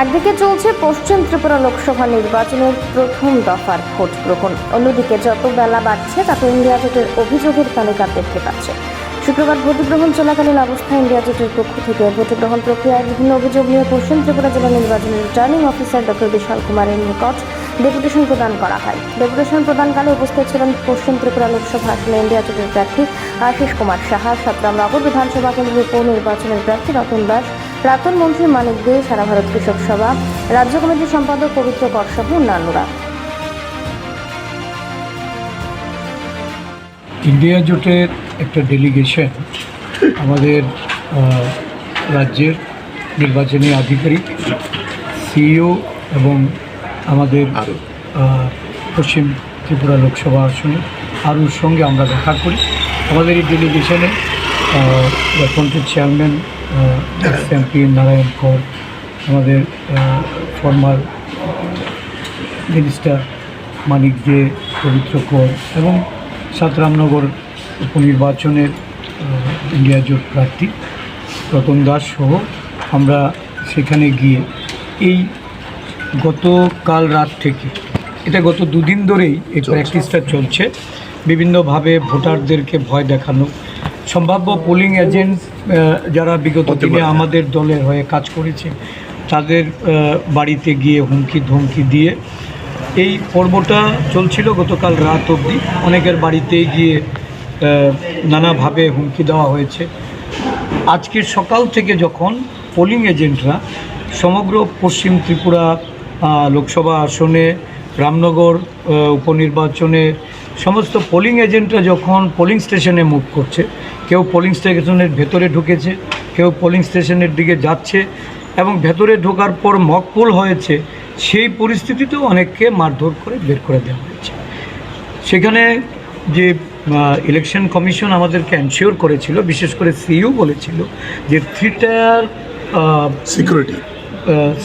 একদিকে চলছে পশ্চিম ত্রিপুরা লোকসভা নির্বাচনের প্রথম দফার ভোট গ্রহণ। অন্যদিকে যত বেলা বাড়ছে, তত ইন্ডিয়া জোটের অভিযোগের তালিকা দেখতে পাচ্ছে। শুক্রবার ভোট গ্রহণ চলাকালীন অবস্থায় ইন্ডিয়া জোটের পক্ষ থেকে ভোট গ্রহণ প্রক্রিয়ায় বিভিন্ন অভিযোগ নিয়ে পশ্চিম ত্রিপুরা জেলা নির্বাচনের রিটার্নিং অফিসার ডক্টর বিশাল কুমারের নিকট ডেপুটেশন প্রদান করা হয়। ডেপুটেশন প্রদানকালে উপস্থিত ছিলেন পশ্চিম ত্রিপুরা লোকসভা আসনে ইন্ডিয়া জোটের প্রার্থী আশিস কুমার সাহা, সাতরাম নগর বিধানসভা কেন্দ্রের উপনির্বাচনের প্রার্থী রতন দাস প্রাক্তন মন্ত্রী মানিক দে, সারা ভারত কৃষক সভা, রাজ্য কমিটির সম্পাদক পবিত্র কর সহ অন্যান্যরা। ইন্ডিয়া জোটের একটা ডেলিগেশন আমাদের রাজ্যের নির্বাচনী আধিকারিক সিইও এবং আমাদের পশ্চিম ত্রিপুরা লোকসভা আসনে আরুর সঙ্গে আমরা দেখা করি। আমাদের এই ডেলিগেশনে কন্ট্রির chairman ex MP Narayan Kar আমাদের ফর্মার মিনিস্টার মানিক দে পবিত্র কর এবং সাতরামনগর উপনির্বাচনের ইন্ডিয়া জোট প্রার্থী রতন দাস সহ আমরা সেখানে গিয়ে এই গতকাল রাত থেকে এটা গত দুদিন ধরেই এই প্র্যাকটিসটা চলছে। বিভিন্নভাবে ভোটারদেরকে ভয় দেখানো সম্ভাব্য পোলিং এজেন্ট যারা বিগত দিনে আমাদের দলের হয়ে কাজ করেছে তাদের বাড়িতে গিয়ে হুমকি ধমকি দিয়ে এই পর্বটা চলছিল গতকাল রাত অবধি। অনেকের বাড়িতে গিয়ে নানাভাবে হুমকি দেওয়া হয়েছে। আজকের সকাল থেকে যখন পোলিং এজেন্টরা সমগ্র পশ্চিম ত্রিপুরা লোকসভা আসনে রামনগর উপনির্বাচনে সমস্ত পোলিং এজেন্টরা যখন পোলিং স্টেশনে মুভ করছে কেউ পোলিং স্টেশনের ভেতরে ঢুকেছে কেউ পোলিং স্টেশনের দিকে যাচ্ছে এবং ভেতরে ঢোকার পর মকপুল হয়েছে সেই পরিস্থিতিতেও অনেককে মারধর করে বের করে দেওয়া হয়েছে। সেখানে যে ইলেকশন কমিশন আমাদেরকে এনশিওর করেছিল বিশেষ করে সিইও বলেছিল যে three tier security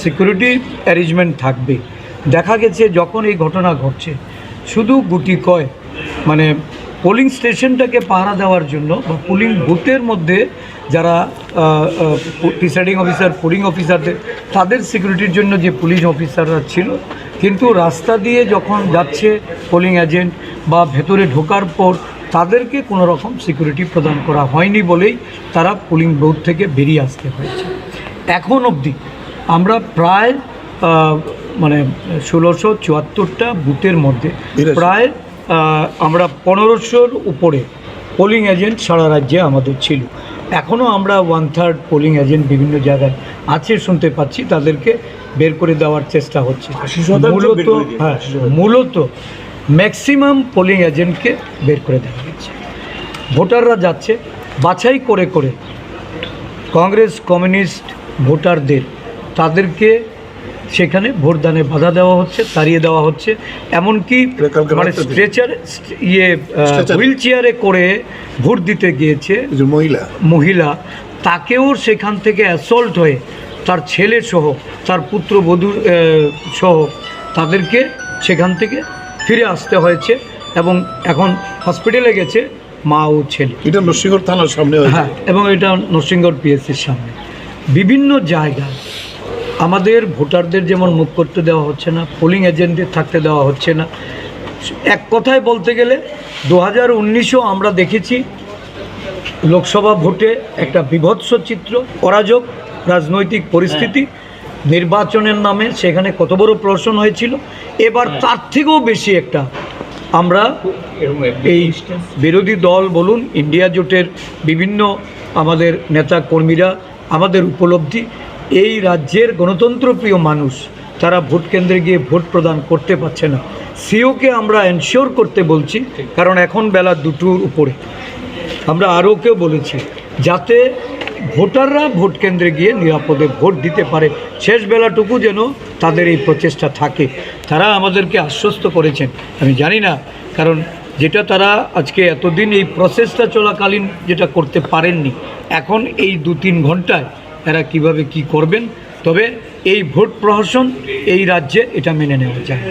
security arrangement থাকবে। দেখা গেছে যখন এই ঘটনা ঘটছে শুধু গুটি কয় মানে পোলিং স্টেশনটাকে পাহারা দেওয়ার জন্য বা পোলিং বুথের মধ্যে যারা প্রিসাইডিং অফিসার পোলিং অফিসারদের তাদের সিকিউরিটির জন্য যে পুলিশ অফিসাররা ছিল কিন্তু রাস্তা দিয়ে যখন যাচ্ছে পোলিং এজেন্ট বা ভেতরে ঢোকার পর তাদেরকে কোনো রকম সিকিউরিটি প্রদান করা হয়নি বলেই তারা পোলিং বুথ থেকে বেরিয়ে আসতে হয়েছে। এখন অবধি আমরা প্রায় মানে ষোলোশো চুয়াত্তরটা বুথের মধ্যে প্রায় আমরা পনেরোশোর উপরে পোলিং এজেন্ট সারা রাজ্যে আমাদের ছিল। এখনও আমরা ওয়ান থার্ড পোলিং এজেন্ট বিভিন্ন জায়গায় আছে শুনতে পাচ্ছি তাদেরকে বের করে দেওয়ার চেষ্টা হচ্ছে। মূলত হ্যাঁ মূলত ম্যাক্সিমাম পোলিং এজেন্টকে বের করে দেওয়া হয়েছে। ভোটাররা যাচ্ছে বাছাই করে করে কংগ্রেস কমিউনিস্ট ভোটারদের তাদেরকে সেখানে ভোটদানে বাধা দেওয়া হচ্ছে তাড়িয়ে দেওয়া হচ্ছে। এমনকি মানে স্ট্রেচার ইয়ে. হুইল চেয়ারে করে ভোট দিতে গিয়েছে যে মহিলা। মহিলা তাকেও সেখান থেকে অ্যাসল্ট হয়ে তার ছেলে সহ তার পুত্রবধূ সহ তাদেরকে সেখান থেকে ফিরে আসতে হয়েছে এবং এখন হসপিটালে গেছে মা ও ছেলে। এটা নরসিংহর থানার সামনে হ্যাঁ এবং এটা নরসিংগড় পিএসসির সামনে। বিভিন্ন জায়গায় আমাদের ভোটারদের যেমন মুখ করতে দেওয়া হচ্ছে না পোলিং এজেন্টদের থাকতে দেওয়া হচ্ছে না। এক কথায় বলতে গেলে দু হাজার উনিশেও আমরা দেখেছি লোকসভা ভোটে একটা বিভৎস চিত্র অরাজক রাজনৈতিক পরিস্থিতি নির্বাচনের নামে সেখানে কত বড় প্রশ্ন হয়েছিল। এবার তার থেকেও বেশি একটা আমরা এই বিরোধী দল বলুন ইন্ডিয়া জোটের বিভিন্ন আমাদের নেতা কর্মীরা আমাদের উপলব্ধি। এই রাজ্যের গণতন্ত্রপ্রিয় মানুষ, তারা ভোট কেন্দ্রে গিয়ে ভোট প্রদান করতে পারছে না। সিওকে আমরা এনশিওর করতে বলছি, কারণ এখন বেলা দুটোর উপরে। আমরা আরও কেউ বলেছি, যাতে ভোটাররা ভোট কেন্দ্রে গিয়ে নিরাপদে ভোট দিতে পারে। শেষ বেলাটুকু যেন তাদের এই প্রচেষ্টা থাকে। তারা আমাদেরকে আশ্বস্ত করেছেন। আমি জানি না, কারণ যেটা তারা আজকে এতদিন এই প্রসেসটা চলাকালীন যেটা করতে পারেননি, এখন এই দু তিন ঘন্টায় এরা কীভাবে কি করবেন? তবে এই ভোট প্রহসন এই রাজ্যে এটা মেনে নেওয়া যায়।